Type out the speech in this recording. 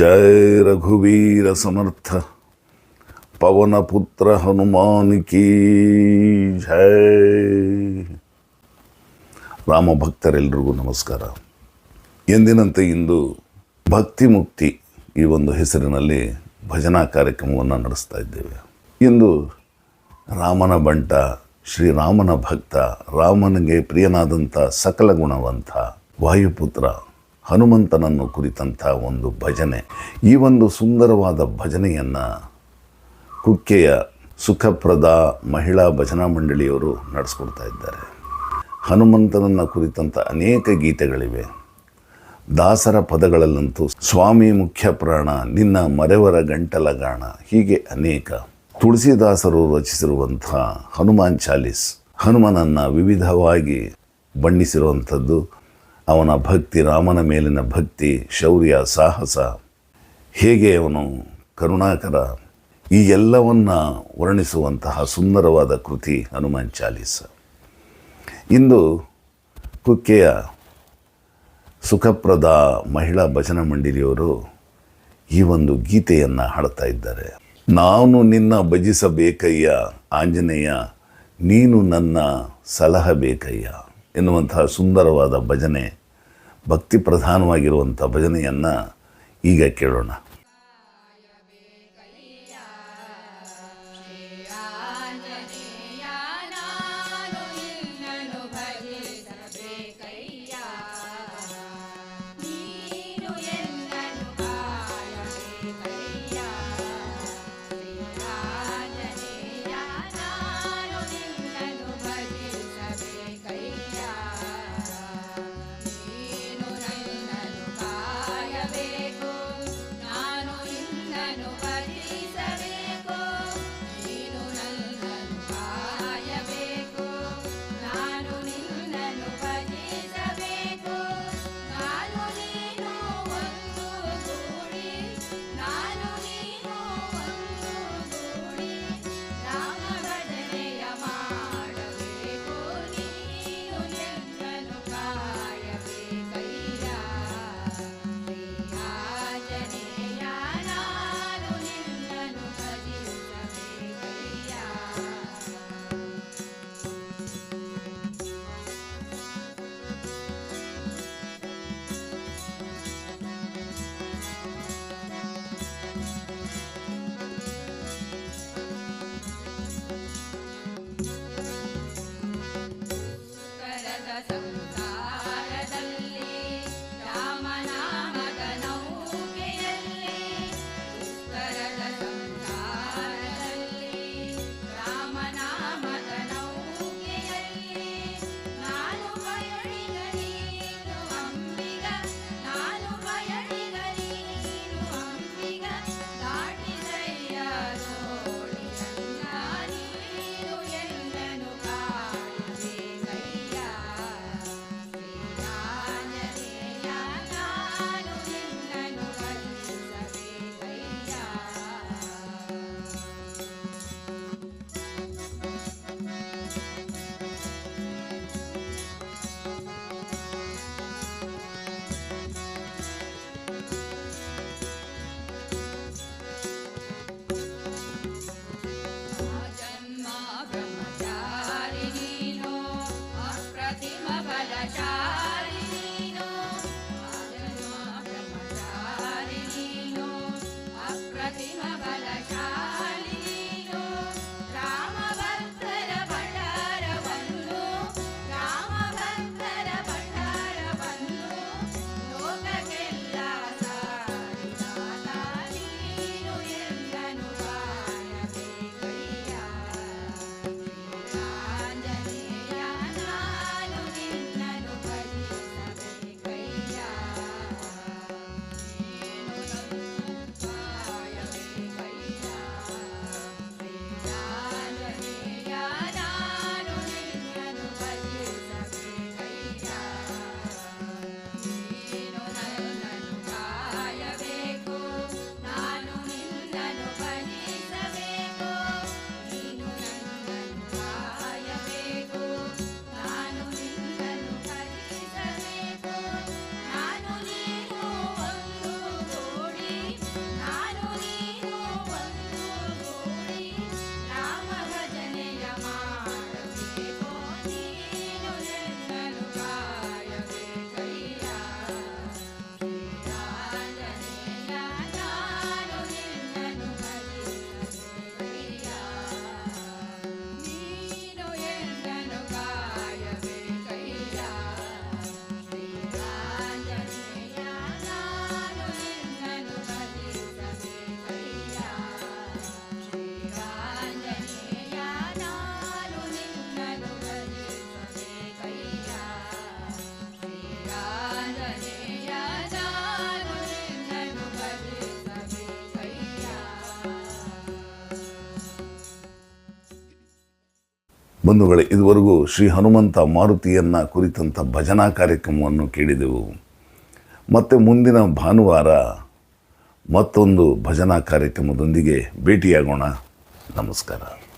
जय रघुवीर समर्थ पवन पुत्र हनुमान की ಜಯ ರಾಮ ಭಕ್ತರೆಲ್ಲರಿಗೂ ನಮಸ್ಕಾರ ಎಂದಿನಂತೆ ಇಂದು ಭಕ್ತಿ ಮುಕ್ತಿ ಈ ಒಂದು ಹೆಸರಿನಲ್ಲಿ ಭಜನಾ ಕಾರ್ಯಕ್ರಮವನ್ನು ನಡೆಸ್ತಾ ಇದ್ದೇವೆ ಇಂದು ರಾಮನ ಬಂಟ ಶ್ರೀರಾಮನ ಭಕ್ತ ರಾಮನಿಗೆ ಪ್ರಿಯನಾದಂಥ ಸಕಲ ಗುಣವಂತ ವಾಯುಪುತ್ರ ಹನುಮಂತನನ್ನು ಕುರಿತಂಥ ಒಂದು ಭಜನೆ. ಈ ಒಂದು ಸುಂದರವಾದ ಭಜನೆಯನ್ನು ಕುಕ್ಕೆಯ ಸುಖಪ್ರದ ಮಹಿಳಾ ಭಜನಾ ಮಂಡಳಿಯವರು ನಡೆಸ್ಕೊಡ್ತಾ ಇದ್ದಾರೆ. ಹನುಮಂತನನ್ನು ಕುರಿತಂಥ ಅನೇಕ ಗೀತೆಗಳಿವೆ. ದಾಸರ ಪದಗಳಲ್ಲಂತೂ ಸ್ವಾಮಿ ಮುಖ್ಯ ಪ್ರಾಣ, ನಿನ್ನ ಮರೆವರ ಗಂಟಲ ಗಾಣ, ಹೀಗೆ ಅನೇಕ. ತುಳಸಿದಾಸರು ರಚಿಸಿರುವಂಥ ಹನುಮಾನ್ ಚಾಲಿಸ್, ಹನುಮನನ್ನು ವಿವಿಧವಾಗಿ ಬಣ್ಣಿಸಿರುವಂಥದ್ದು ಅವನ ಭಕ್ತಿ, ರಾಮನ ಮೇಲಿನ ಭಕ್ತಿ, ಶೌರ್ಯ, ಸಾಹಸ. ಹೇಗೆ ಅವನು ಕರುಣಾಕರ? ಈ ಎಲ್ಲವನ್ನು ವರ್ಣಿಸುವಂತಹ ಸುಂದರವಾದ ಕೃತಿ ಹನುಮಾನ್ ಚಾಲೀಸ. ಇಂದು ಕುಕ್ಕೆಯ ಸುಖಪ್ರದ ಮಹಿಳಾ ಭಜನಾ ಮಂಡಳಿಯವರು ಈ ಒಂದು ಗೀತೆಯನ್ನು ಹಾಡ್ತಾ ಇದ್ದಾರೆ. ನಾನು ನಿನ್ನ ಭಜಿಸಬೇಕಯ್ಯ, ಆಂಜನೇಯ, ನೀನು ನನ್ನ ಸಲಹಬೇಕಯ್ಯ ಎನ್ನುವಂತಹ ಸುಂದರವಾದ ಭಜನೆ ಭಕ್ತಿ ಪ್ರಧಾನವಾಗಿರುವಂಥ ಭಜನೆಯನ್ನು ಈಗ ಕೇಳೋಣ. ಬಂಧುಗಳೇ, ಇದುವರೆಗೂ ಶ್ರೀ ಹನುಮಂತ ಮಾರುತಿಯನ್ನು ಕುರಿತಂಥ ಭಜನಾ ಕಾರ್ಯಕ್ರಮವನ್ನು ಕೇಳಿದೆವು. ಮತ್ತು ಮುಂದಿನ ಭಾನುವಾರ ಮತ್ತೊಂದು ಭಜನಾ ಕಾರ್ಯಕ್ರಮದೊಂದಿಗೆ ಭೇಟಿಯಾಗೋಣ. ನಮಸ್ಕಾರ.